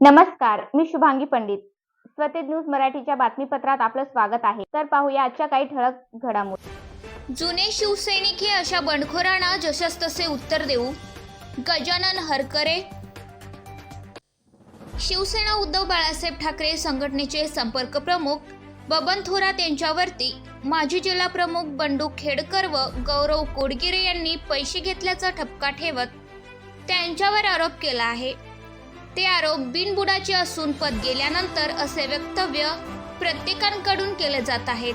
नमस्कार मी शुभांगी पंडित. स्वतेज न्यूज मराठीच्या बातमीपत्रात आपलं स्वागत आहे. तर पाहूया आजच्या काही ठळक घडामोडी. जुने शिवसैनिक हे अशा बंडखोरांना जशास तसे उत्तर देऊ. गजानन हरकरे. शिवसेना उद्धव बाळासाहेब ठाकरे संघटनेचे संपर्क प्रमुख बबन थोरात यांच्यावरती माजी जिल्हा प्रमुख बंडू खेडकर व गौरव कोडगिरे यांनी पैसे घेतल्याचा ठपका ठेवत त्यांच्यावर आरोप केला आहे. ते आरोप बिनबुडाचे असून पद गेल्यानंतर असे वक्तव्य प्रत्येकांकडून केले जात आहेत.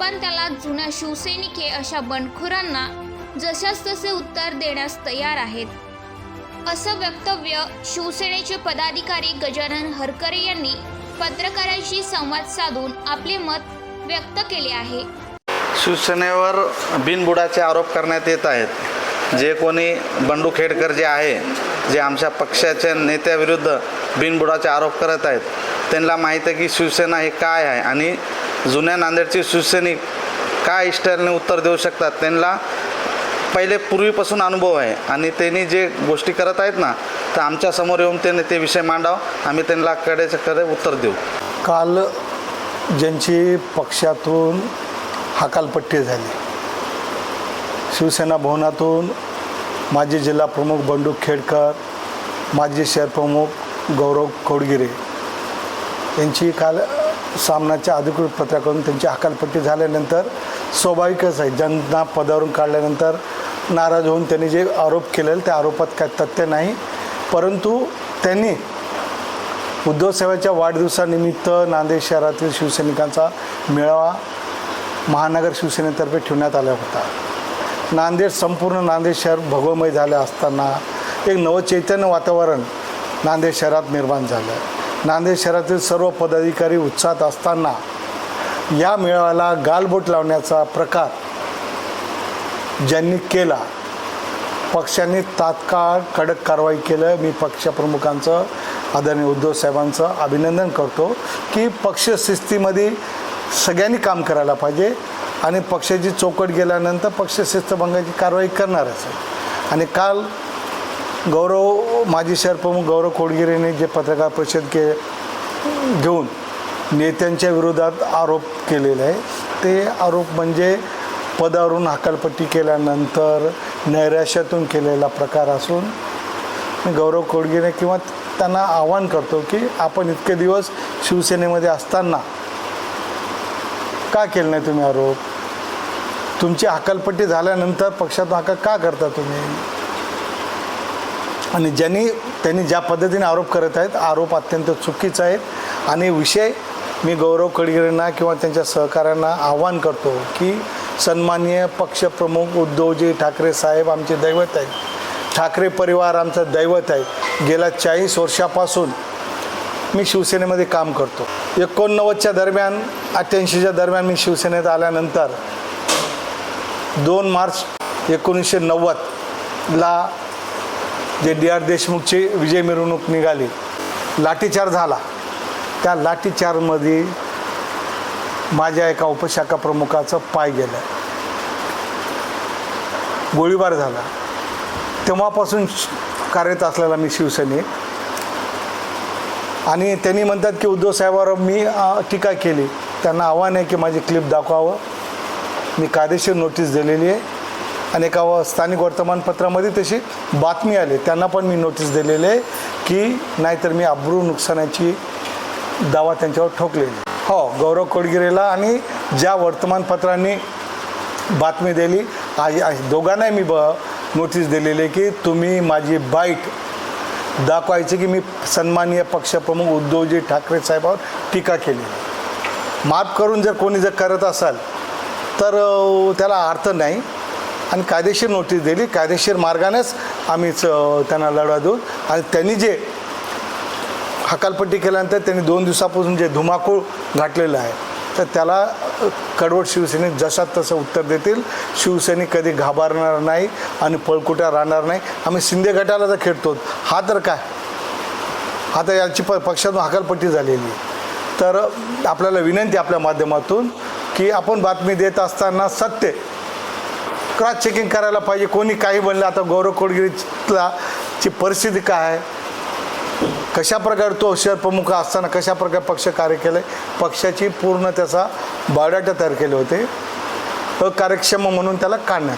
पण त्याला जुन्या शिवसैनिक हे अशा बंडखोरांना जशास तसे उत्तर देण्यास तयार आहेत. असं वक्तव्य शिवसेनेचे पदाधिकारी गजानन हरकरे यांनी पत्रकारांशी संवाद साधून आपले मत व्यक्त केले आहे. शिवसेनेवर बिनबुडाचे आरोप करण्यात येत आहेत. जे कोणी बंडू खेडकर जे आहे जे आमच्या पक्षाच्या नेत्याविरुद्ध बिनबुडाचे आरोप करत आहेत त्यांना माहीत आहे की शिवसेना हे काय आहे आणि जुन्या नांदेडचे शिवसैनिक काय स्टाईलने उत्तर देऊ शकतात त्यांना पहिले पूर्वीपासून अनुभव आहे आणि त्यांनी जे गोष्टी करत आहेत ना तर आमच्यासमोर येऊन त्यांनी ते विषय मांडाव आम्ही त्यांना कडेच्या कडे उत्तर देऊ. काल ज्यांची पक्षातून हकालपट्टी झाली शिवसेना भवनातून माजी जिल्हा प्रमुख बंडू खेडकर माजी शहरप्रमुख गौरव खोडगिरे यांची काल सामनाच्या अधिकृत पत्राकडून त्यांची हकालपट्टी झाल्यानंतर स्वाभाविकच आहे. ज्यांना पदावरून काढल्यानंतर नाराज होऊन त्यांनी जे आरोप केलेले त्या आरोपात काय तथ्य नाही. परंतु त्यांनी उद्धव साहेबांच्या वाढदिवसानिमित्त नांदेड शहरातील शिवसैनिकांचा मेळावा महानगर शिवसेनेतर्फे ठेवण्यात आला होता. नांदेड संपूर्ण नांदेड शहर भगवमय झालं असताना एक नवचैतन्य वातावरण नांदेड शहरात निर्माण झालं. नांदेड शहरातील सर्व पदाधिकारी उत्साहात असताना या मेळाव्याला गालबोट लावण्याचा प्रकार ज्यांनी केला पक्षाने तात्काळ कडक कारवाई केलं. मी पक्षप्रमुखांचं आदरणीय उद्धव साहेबांचं अभिनंदन करतो की पक्ष शिस्तीमध्ये सगळ्यांनी काम करायला पाहिजे. आणि पक्षाची चौकट गेल्यानंतर पक्ष शिस्तभंगाची कारवाई करणारच आहे. आणि काल गौरव माजी शहरप्रमुख गौरव कोडगिरेने जे पत्रकार परिषद के घेऊन नेत्यांच्या विरोधात आरोप केलेले आहे ते आरोप म्हणजे पदावरून हकालपट्टी केल्यानंतर नैराश्यातून केलेला प्रकार असून मी गौरव कोडगिरे किंवा त्यांना आवाहन करतो की आपण इतके दिवस शिवसेनेमध्ये असताना का केलं नाही तुम्ही आरोप? तुमची हकालपट्टी झाल्यानंतर पक्षातून हका का करता तुम्ही? आणि ज्यांनी त्यांनी ज्या पद्धतीने आरोप करत आहेत आरोप अत्यंत चुकीचा आहे आणि विषय मी गौरव कडगिरेंना किंवा त्यांच्या सहकाऱ्यांना आवाहन करतो की सन्माननीय पक्षप्रमुख उद्धवजी ठाकरे साहेब आमचे दैवत आहेत. ठाकरे परिवार आमचं दैवत आहे. गेल्या चाळीस वर्षापासून मी शिवसेनेमध्ये काम करतो. एकोणनव्वदच्या दरम्यान अठ्ठ्याऐंशीच्या दरम्यान मी शिवसेनेत आल्यानंतर दोन मार्च एकोणीसशे नव्वदला जे डी आर देशमुखची विजय मिरवणूक निघाली लाठीचार झाला. त्या लाठीचारमध्ये माझ्या एका उपशाखा प्रमुखाचं पाय गेलं. गोळीबार झाला. तेव्हापासून कार्यरत असलेला मी शिवसैनिक. आणि त्यांनी म्हणतात की उद्धव साहेबावर मी टीका केली. त्यांना आव्हान आहे की माझी क्लिप दाखवावं. मी कायदेशीर नोटीस दिलेली आहे आणि एका स्थानिक वर्तमानपत्रामध्ये तशी बातमी आली. त्यांना पण मी नोटीस दिलेली आहे की नाहीतर मी अब्रू नुकसानाची दावा त्यांच्यावर ठोकलेली हो गौरव कोडगिरेला आणि ज्या वर्तमानपत्रांनी बातमी दिली आई दोघांनाही मी ब नोटीस दिलेली आहे की तुम्ही माझी बाईट दाखवायची की मी सन्माननीय पक्षप्रमुख उद्धवजी ठाकरे साहेबांवर टीका केली. माफ करून जर कोणी जर करत असाल तर त्याला अर्थ नाही. आणि कायदेशीर नोटीस दिली. कायदेशीर मार्गानेच आम्हीच त्यांना लढा देऊ. आणि त्यांनी जे हकालपट्टी केल्यानंतर त्यांनी दोन दिवसापासून जे धुमाकूळ घातलेलं आहे तर त्याला कडवट शिवसैनिक जशात तसं उत्तर देतील. शिवसैनिक कधी घाबरणार नाही आणि पळकुट्या राहणार नाही. आम्ही शिंदे गटाला तर खेळतो हा तर काय? आता याची प पक्षातून हकालपट्टी झालेली आहे. तर आपल्याला विनंती आपल्या माध्यमातून की आपण बातमी देत असताना सत्य. क्रॉस चेकिंग करायला पाहिजे. कोणी काही बनलं आता गौरव कोडगिरीला ची परिस्थिती काय आहे? कशा प्रकारे तो शहर प्रमुख असताना कशा प्रकारे पक्ष कार्य केलं पक्षाची पूर्ण त्याचा बायोडाटा तयार केले होते. अकार्यक्षम म्हणून त्याला काढण्यात